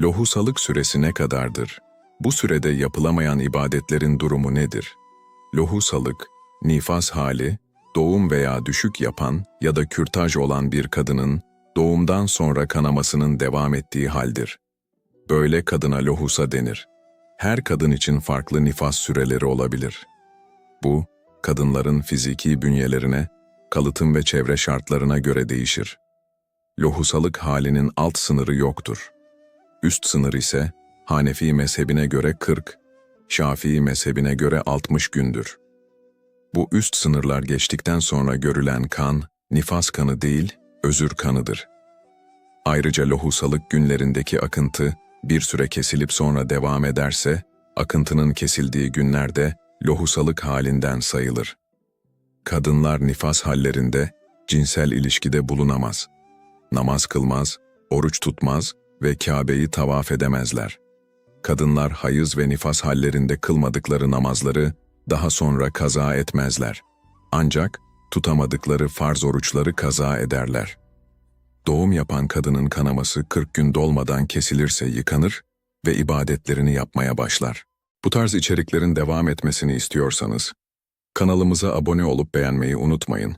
Lohusalık süresi ne kadardır? Bu sürede yapılamayan ibadetlerin durumu nedir? Lohusalık, nifas hali, doğum veya düşük yapan ya da kürtaj olan bir kadının doğumdan sonra kanamasının devam ettiği haldir. Böyle kadına lohusa denir. Her kadın için farklı nifas süreleri olabilir. Bu, kadınların fiziki bünyelerine, kalıtım ve çevre şartlarına göre değişir. Lohusalık halinin alt sınırı yoktur. Üst sınır ise Hanefi mezhebine göre 40, Şafii mezhebine göre 60 gündür. Bu üst sınırlar geçtikten sonra görülen kan, nifas kanı değil, özür kanıdır. Ayrıca lohusalık günlerindeki akıntı bir süre kesilip sonra devam ederse, akıntının kesildiği günlerde lohusalık halinden sayılır. Kadınlar nifas hallerinde cinsel ilişkide bulunamaz. Namaz kılmaz, oruç tutmaz ve Kabe'yi tavaf edemezler. Kadınlar hayız ve nifas hallerinde kılmadıkları namazları daha sonra kaza etmezler. Ancak tutamadıkları farz oruçları kaza ederler. Doğum yapan kadının kanaması 40 gün dolmadan kesilirse yıkanır ve ibadetlerini yapmaya başlar. Bu tarz içeriklerin devam etmesini istiyorsanız, kanalımıza abone olup beğenmeyi unutmayın.